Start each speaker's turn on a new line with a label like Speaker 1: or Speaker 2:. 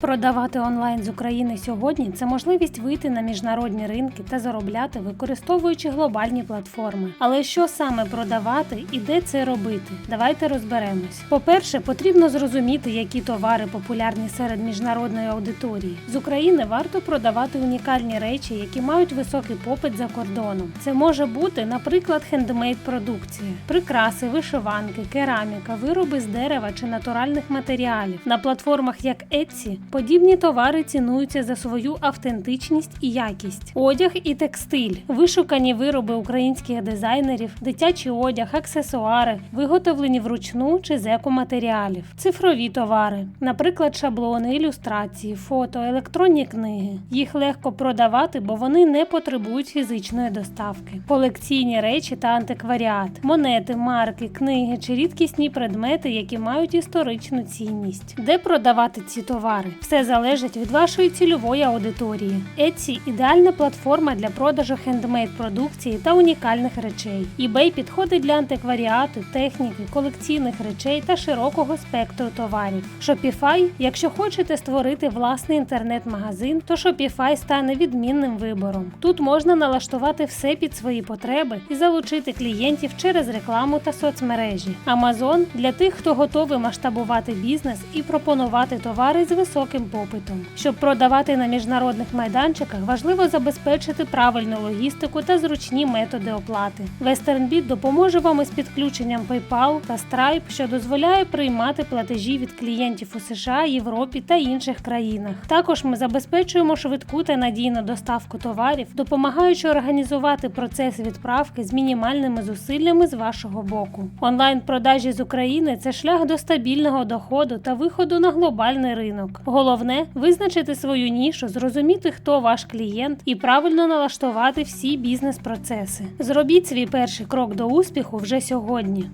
Speaker 1: Продавати онлайн з України сьогодні це можливість вийти на міжнародні ринки та заробляти, використовуючи глобальні платформи. Але що саме продавати і де це робити? Давайте розберемось. По-перше, потрібно зрозуміти, які товари популярні серед міжнародної аудиторії. З України варто продавати унікальні речі, які мають високий попит за кордоном. Це може бути, наприклад, хендмейд продукція, прикраси, вишиванки, кераміка, вироби з дерева чи натуральних матеріалів. На платформах як Etsy подібні товари цінуються за свою автентичність і якість. Одяг і текстиль, вишукані вироби українських дизайнерів, дитячий одяг, аксесуари, виготовлені вручну чи з екоматеріалів, цифрові товари, наприклад, шаблони, ілюстрації, фото, електронні книги. Їх легко продавати, бо вони не потребують фізичної доставки. Колекційні речі та антикваріат, монети, марки, книги чи рідкісні предмети, які мають історичну цінність. Де продавати ці товари? Все залежить від вашої цільової аудиторії. Etsy – ідеальна платформа для продажу хендмейд продукції та унікальних речей. eBay підходить для антикваріату, техніки, колекційних речей та широкого спектру товарів. Shopify – якщо хочете створити власний інтернет-магазин, то Shopify стане відмінним вибором. Тут можна налаштувати все під свої потреби і залучити клієнтів через рекламу та соцмережі. Amazon – для тих, хто готовий масштабувати бізнес і пропонувати товари з високим попитом. Щоб продавати на міжнародних майданчиках, важливо забезпечити правильну логістику та зручні методи оплати. WesternBit допоможе вам із підключенням PayPal та Stripe, що дозволяє приймати платежі від клієнтів у США, Європі та інших країнах. Також ми забезпечуємо швидку та надійну доставку товарів, допомагаючи організувати процес відправки з мінімальними зусиллями з вашого боку. Онлайн-продажі з України це шлях до стабільного доходу та виходу на глобальний ринок. Головне визначити свою нішу, зрозуміти, хто ваш клієнт, і правильно налаштувати всі бізнес-процеси. Зробіть свій перший крок до успіху вже сьогодні.